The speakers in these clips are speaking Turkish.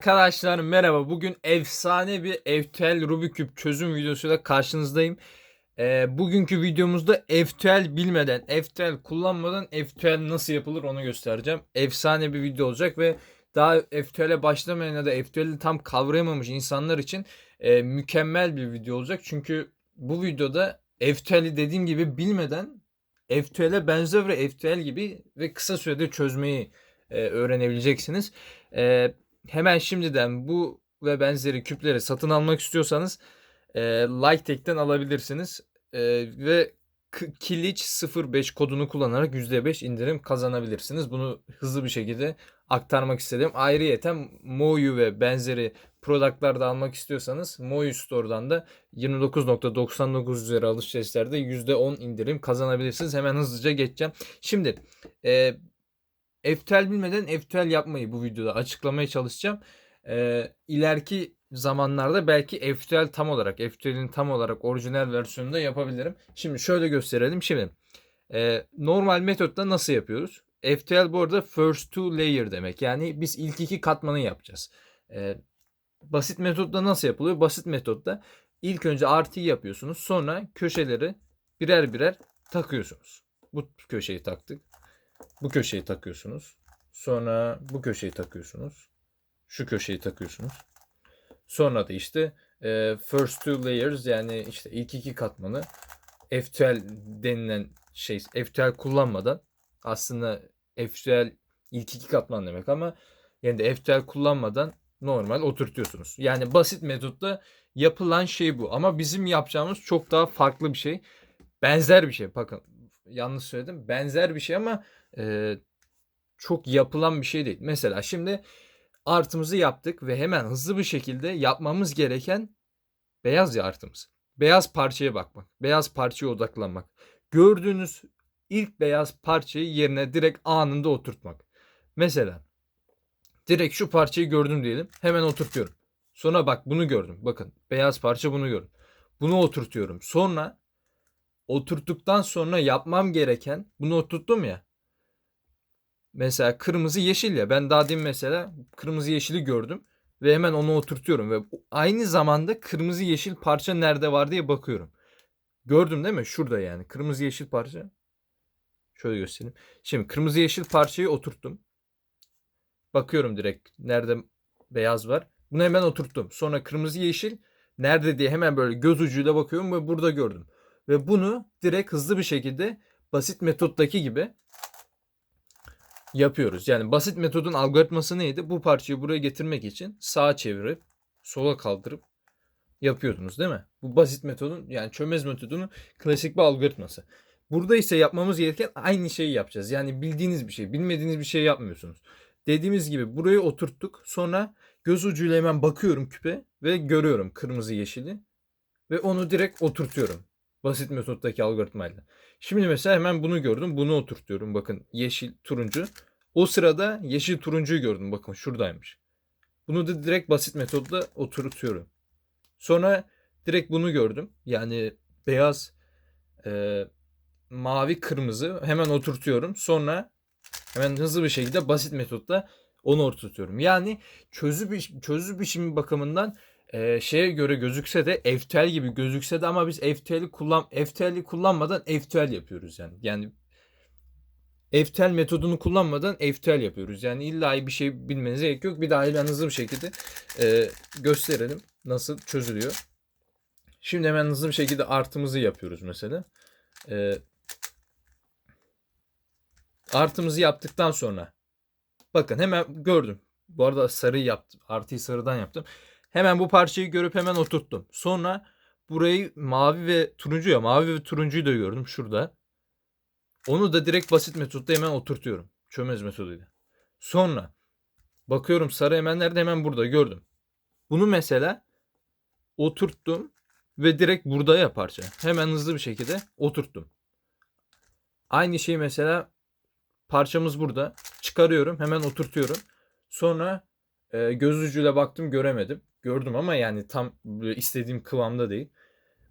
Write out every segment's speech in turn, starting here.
Arkadaşlar merhaba. Bugün efsane bir FTL Rubik küp çözüm videosuyla karşınızdayım. Ee, bugünkü videomuzda FTL bilmeden, FTL kullanmadan FTL nasıl yapılır onu göstereceğim. Efsane bir video olacak ve daha FTL'e başlamayan ya da FTL'i tam kavrayamamış insanlar için e, mükemmel bir video olacak. Çünkü bu videoda FTL'i dediğim gibi bilmeden FTL'e benzer ve gibi ve kısa sürede çözmeyi e, öğrenebileceksiniz. E, hemen şimdiden bu ve benzeri küpleri satın almak istiyorsanız e, Liketek'ten alabilirsiniz. E, ve Kiliç 05 kodunu kullanarak %5 indirim kazanabilirsiniz. Bunu hızlı bir şekilde aktarmak istedim. Ayrıyeten Moyu ve benzeri product'lar almak istiyorsanız Moyu Store'dan da 29.99 üzeri alışverişlerde %10 indirim kazanabilirsiniz. Hemen hızlıca geçeceğim. Şimdi e, FTL bilmeden FTL yapmayı bu videoda açıklamaya çalışacağım. Ee, ileriki zamanlarda belki FTL tam olarak, FTL'in tam olarak orijinal versiyonunda yapabilirim. Şimdi şöyle gösterelim. Şimdi e, normal metotla nasıl yapıyoruz? FTL bu arada first two layer demek. Yani biz ilk iki katmanı yapacağız. E, basit metotla nasıl yapılıyor? Basit metotla ilk önce artıyı yapıyorsunuz. Sonra köşeleri birer birer takıyorsunuz. Bu köşeyi taktık bu köşeyi takıyorsunuz. Sonra bu köşeyi takıyorsunuz. Şu köşeyi takıyorsunuz. Sonra da işte e, first two layers yani işte ilk iki katmanı FTL denilen şey FTL kullanmadan aslında FTL ilk iki katman demek ama yani de FTL kullanmadan normal oturtuyorsunuz. Yani basit metotla yapılan şey bu ama bizim yapacağımız çok daha farklı bir şey. Benzer bir şey. Bakın yanlış söyledim. Benzer bir şey ama e, çok yapılan bir şey değil. Mesela şimdi artımızı yaptık ve hemen hızlı bir şekilde yapmamız gereken beyaz ya artımız. Beyaz parçaya bakmak. Beyaz parçaya odaklanmak. Gördüğünüz ilk beyaz parçayı yerine direkt anında oturtmak. Mesela direkt şu parçayı gördüm diyelim. Hemen oturtuyorum. Sonra bak bunu gördüm. Bakın beyaz parça bunu gördüm. Bunu oturtuyorum. Sonra oturttuktan sonra yapmam gereken bunu oturttum ya. Mesela kırmızı yeşil ya. Ben daha demin mesela kırmızı yeşili gördüm ve hemen onu oturtuyorum ve aynı zamanda kırmızı yeşil parça nerede var diye bakıyorum. Gördüm değil mi? Şurada yani. Kırmızı yeşil parça. Şöyle göstereyim. Şimdi kırmızı yeşil parçayı oturttum. Bakıyorum direkt nerede beyaz var. Bunu hemen oturttum. Sonra kırmızı yeşil nerede diye hemen böyle göz ucuyla bakıyorum ve burada gördüm. Ve bunu direkt hızlı bir şekilde basit metottaki gibi yapıyoruz. Yani basit metodun algoritması neydi? Bu parçayı buraya getirmek için sağa çevirip sola kaldırıp yapıyordunuz değil mi? Bu basit metodun yani çömez metodunun klasik bir algoritması. Burada ise yapmamız gereken aynı şeyi yapacağız. Yani bildiğiniz bir şey, bilmediğiniz bir şey yapmıyorsunuz. Dediğimiz gibi burayı oturttuk. Sonra göz ucuyla hemen bakıyorum küpe ve görüyorum kırmızı yeşili. Ve onu direkt oturtuyorum. Basit metottaki algoritmayla. Şimdi mesela hemen bunu gördüm. Bunu oturtuyorum. Bakın yeşil, turuncu. O sırada yeşil turuncuyu gördüm. Bakın şuradaymış. Bunu da direkt basit metodla oturtuyorum. Sonra direkt bunu gördüm. Yani beyaz, e, mavi, kırmızı hemen oturtuyorum. Sonra hemen hızlı bir şekilde basit metotla onu oturtuyorum. Yani çözü, çözü biçimi bakımından e, şeye göre gözükse de FTL gibi gözükse de ama biz FTL'i kullan FTL'i kullanmadan FTL yapıyoruz yani. Yani FTL metodunu kullanmadan FTL yapıyoruz. Yani illa bir şey bilmenize gerek yok. Bir daha hemen hızlı bir şekilde e, gösterelim nasıl çözülüyor. Şimdi hemen hızlı bir şekilde artımızı yapıyoruz mesela. E, artımızı yaptıktan sonra bakın hemen gördüm. Bu arada sarıyı yaptım. Artıyı sarıdan yaptım. Hemen bu parçayı görüp hemen oturttum. Sonra burayı mavi ve turuncu ya mavi ve turuncuyu da gördüm şurada. Onu da direkt basit metotla hemen oturtuyorum. Çömez metoduyla. Sonra bakıyorum sarı hemen nerede hemen burada gördüm. Bunu mesela oturttum ve direkt burada ya parça. Hemen hızlı bir şekilde oturttum. Aynı şey mesela parçamız burada. Çıkarıyorum hemen oturtuyorum. Sonra e, göz ucuyla baktım göremedim. Gördüm ama yani tam istediğim kıvamda değil.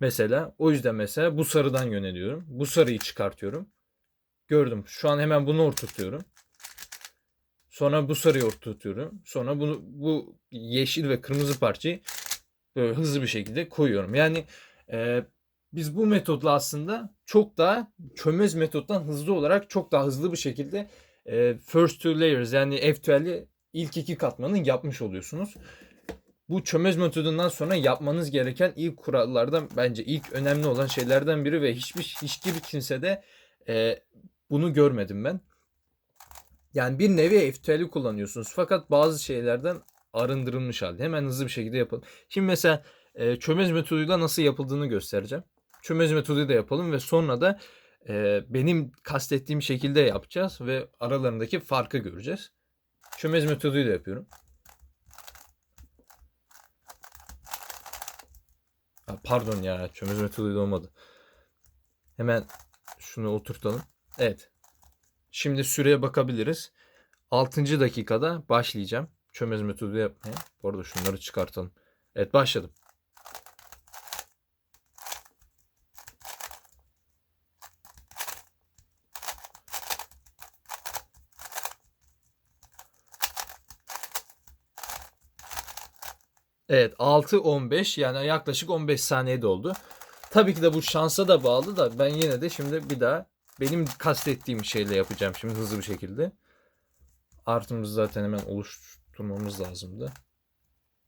Mesela o yüzden mesela bu sarıdan yöneliyorum. Bu sarıyı çıkartıyorum. Gördüm. Şu an hemen bunu oturtuyorum. Sonra bu sarıyı oturtuyorum. Sonra bunu bu yeşil ve kırmızı parçayı böyle hızlı bir şekilde koyuyorum. Yani e, biz bu metodla aslında çok daha çömez metottan hızlı olarak çok daha hızlı bir şekilde e, first two layers yani F12'i ilk iki katmanı yapmış oluyorsunuz. Bu çömez metodundan sonra yapmanız gereken ilk kurallardan bence ilk önemli olan şeylerden biri ve hiçbir hiçbir kimsede e, bunu görmedim ben. Yani bir nevi F12'i kullanıyorsunuz fakat bazı şeylerden arındırılmış halde. Hemen hızlı bir şekilde yapalım. Şimdi mesela e, çömez metoduyla nasıl yapıldığını göstereceğim. Çömez metodu da yapalım ve sonra da e, benim kastettiğim şekilde yapacağız ve aralarındaki farkı göreceğiz. Çömez metoduyla yapıyorum. Pardon ya çömez metoduyla olmadı. Hemen şunu oturtalım. Evet. Şimdi süreye bakabiliriz. 6. dakikada başlayacağım. Çömez metodu yapmaya. Bu arada şunları çıkartalım. Evet başladım. Evet 6-15 yani yaklaşık 15 saniyede oldu. Tabii ki de bu şansa da bağlı da ben yine de şimdi bir daha benim kastettiğim şeyle yapacağım şimdi hızlı bir şekilde. Artımızı zaten hemen oluşturmamız lazımdı.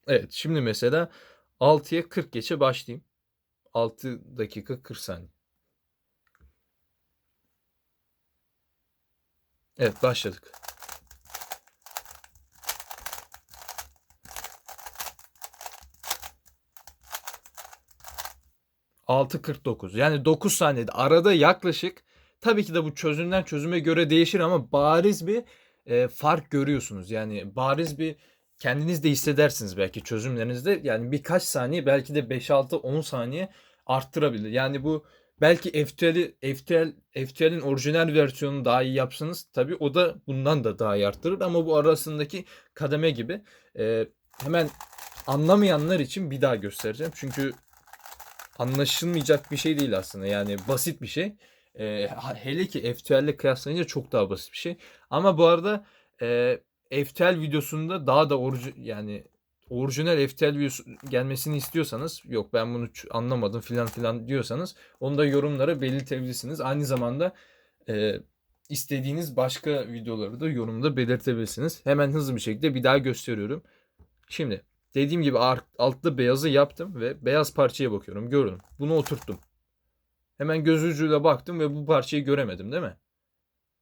Evet şimdi mesela 6'ya 40 geçe başlayayım. 6 dakika 40 saniye. Evet başladık. ...6.49 yani 9 saniyede arada yaklaşık tabii ki de bu çözümden çözüme göre değişir ama bariz bir e, fark görüyorsunuz. Yani bariz bir kendiniz de hissedersiniz belki çözümlerinizde. Yani birkaç saniye belki de 5-6-10 saniye arttırabilir. Yani bu belki FTL'i FTL FTL'in orijinal versiyonunu daha iyi yapsanız tabii o da bundan da daha iyi arttırır ama bu arasındaki kademe gibi e, hemen anlamayanlar için bir daha göstereceğim. Çünkü anlaşılmayacak bir şey değil aslında. Yani basit bir şey. E, hele ki FTL ile kıyaslayınca çok daha basit bir şey. Ama bu arada e, FTL videosunda daha da orijin yani orijinal FTL videosu gelmesini istiyorsanız yok ben bunu anlamadım filan filan diyorsanız onu da yorumlara belirtebilirsiniz. Aynı zamanda e, istediğiniz başka videoları da yorumda belirtebilirsiniz. Hemen hızlı bir şekilde bir daha gösteriyorum. Şimdi dediğim gibi altta beyazı yaptım ve beyaz parçaya bakıyorum. Gördüm. Bunu oturttum. Hemen göz ucuyla baktım ve bu parçayı göremedim değil mi?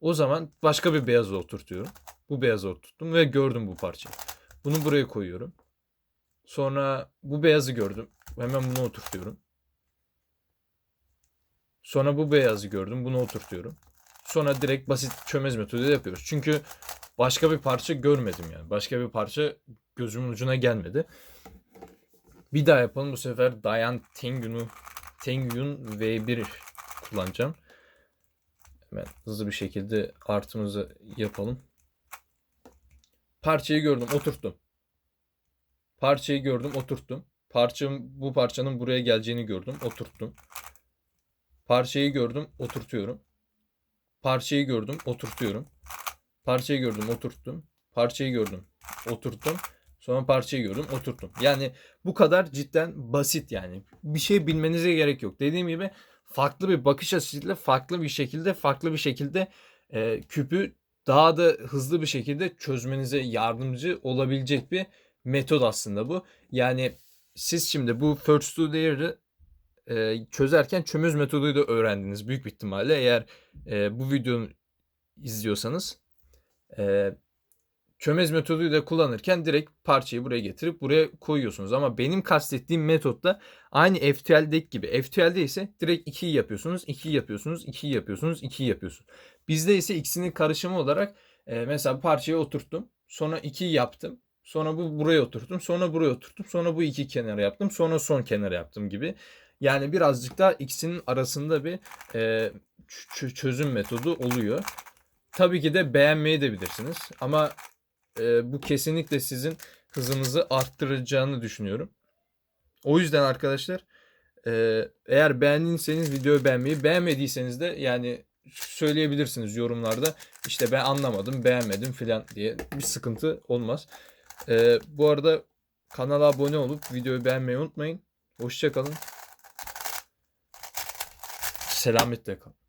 O zaman başka bir beyazı oturtuyorum. Bu beyazı oturttum ve gördüm bu parçayı. Bunu buraya koyuyorum. Sonra bu beyazı gördüm. Hemen bunu oturtuyorum. Sonra bu beyazı gördüm. Bunu oturtuyorum. Sonra direkt basit çömez metoduyla yapıyoruz. Çünkü başka bir parça görmedim yani. Başka bir parça gözümün ucuna gelmedi. Bir daha yapalım. Bu sefer Dayan Tengyun'u Tengyun V1 kullanacağım. Hemen hızlı bir şekilde artımızı yapalım. Parçayı gördüm, oturttum. Parçayı gördüm, oturttum. Parçam, bu parçanın buraya geleceğini gördüm, oturttum. Parçayı gördüm, oturtuyorum. Parçayı gördüm, oturtuyorum. Parçayı gördüm, oturttum. Parçayı gördüm, oturttum. Sonra parçayı gördüm, oturttum. Yani bu kadar cidden basit yani. Bir şey bilmenize gerek yok. Dediğim gibi farklı bir bakış açısıyla farklı bir şekilde farklı bir şekilde e, küpü daha da hızlı bir şekilde çözmenize yardımcı olabilecek bir metot aslında bu. Yani siz şimdi bu first two layer'ı e, çözerken çömez metoduyla öğrendiniz büyük bir ihtimalle. Eğer e, bu videonu izliyorsanız e, çömez metoduyla kullanırken direkt parçayı buraya getirip buraya koyuyorsunuz. Ama benim kastettiğim metotta aynı FTL'deki gibi. FTL'de ise direkt 2'yi yapıyorsunuz, 2'yi yapıyorsunuz, 2'yi yapıyorsunuz, 2'yi yapıyorsunuz. Bizde ise ikisinin karışımı olarak e, mesela parçayı oturttum. Sonra 2'yi yaptım. Sonra bu buraya oturttum. Sonra buraya oturttum. Sonra bu iki kenara yaptım. Sonra son kenara yaptım gibi. Yani birazcık daha ikisinin arasında bir e, çözüm metodu oluyor. Tabii ki de beğenmeyi de bilirsiniz. Ama e, bu kesinlikle sizin hızınızı arttıracağını düşünüyorum. O yüzden arkadaşlar e, eğer beğendiyseniz videoyu beğenmeyi, beğenmediyseniz de yani söyleyebilirsiniz yorumlarda. İşte ben anlamadım, beğenmedim filan diye bir sıkıntı olmaz. Ee, bu arada kanala abone olup videoyu beğenmeyi unutmayın. Hoşçakalın. Selametle kalın.